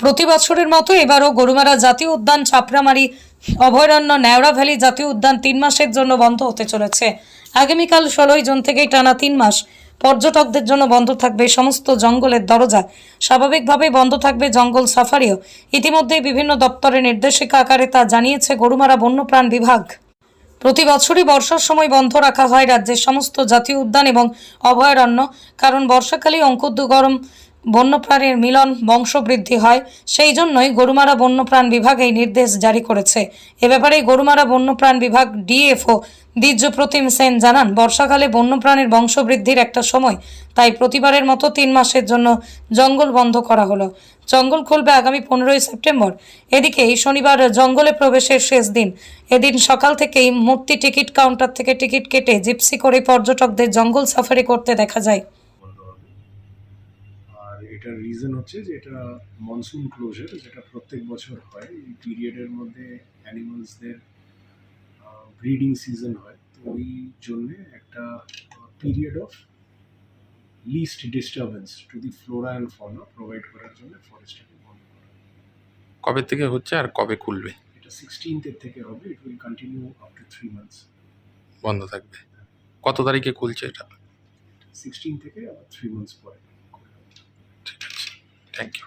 প্রতি বছরের মতো এবারও গরুমারা জাতীয় উদ্যান ছাপড়ামারি অভয়ারণ্য, ন্যাওড়া ভ্যালি জাতীয় উদ্যান তিন মাসের জন্য বন্ধ হতে চলেছে। আগামীকাল ষোলোই জুন থেকেই টানা তিন মাস পর্যটকদের জন্য বন্ধ থাকবে সমস্ত জঙ্গলের দরজা। স্বাভাবিকভাবে বন্ধ থাকবে জঙ্গল সাফারিও। ইতিমধ্যেই বিভিন্ন দপ্তরের নির্দেশিকা আকারে তা জানিয়েছে গরুমারা বন্যপ্রাণ বিভাগ। প্রতি বছরই বর্ষার সময় বন্ধ রাখা হয় রাজ্যের সমস্ত জাতীয় উদ্যান এবং অভয়ারণ্য, কারণ বর্ষাকালে অঙ্কুদ্দু গরম বন্যপ্রাণীর মিলন বংশবৃদ্ধি হয়, সেই জন্যই গরুমারা বন্যপ্রাণ বিভাগ এই নির্দেশ জারি করেছে। এ ব্যাপারে গরুমারা বন্যপ্রাণ বিভাগ ডিএফও দ্বিজ প্রতিম সেন জানান, বর্ষাকালে বন্যপ্রাণীর বংশবৃদ্ধির একটা সময়, তাই প্রতিবারের মতো তিন মাসের জন্য জঙ্গল বন্ধ করা হলো। জঙ্গল খুলবে আগামী পনেরোই সেপ্টেম্বর। এদিকে এই শনিবার জঙ্গলে প্রবেশের শেষ দিন। এদিন সকাল থেকেই মূর্তি টিকিট কাউন্টার থেকে টিকিট কেটে জিপসি করে পর্যটকদের জঙ্গল সাফারি করতে দেখা যায়। আর এটার রিজন হচ্ছে যে এটা মনসুন ক্লোজার যেটা প্রত্যেক বছর হয় এই পিরিয়ডের মধ্যে অ্যানিমালসদের ব্রিডিং সিজন হয়। তো ওই জন্যে একটা period of least disturbance to the flora and fauna provide করার জন্য ফরেস্টটাকে বন্ধ করা। কবে থেকে হচ্ছে আর কবে খুলবে? এটা সিক্সটিনথের থেকে হবে it will continue up to three months বন্ধ থাকবে। কত তারিখে খুলছে এটা? সিক্সটিন থেকে আবার থ্রি মান্থস পরে। Thank you.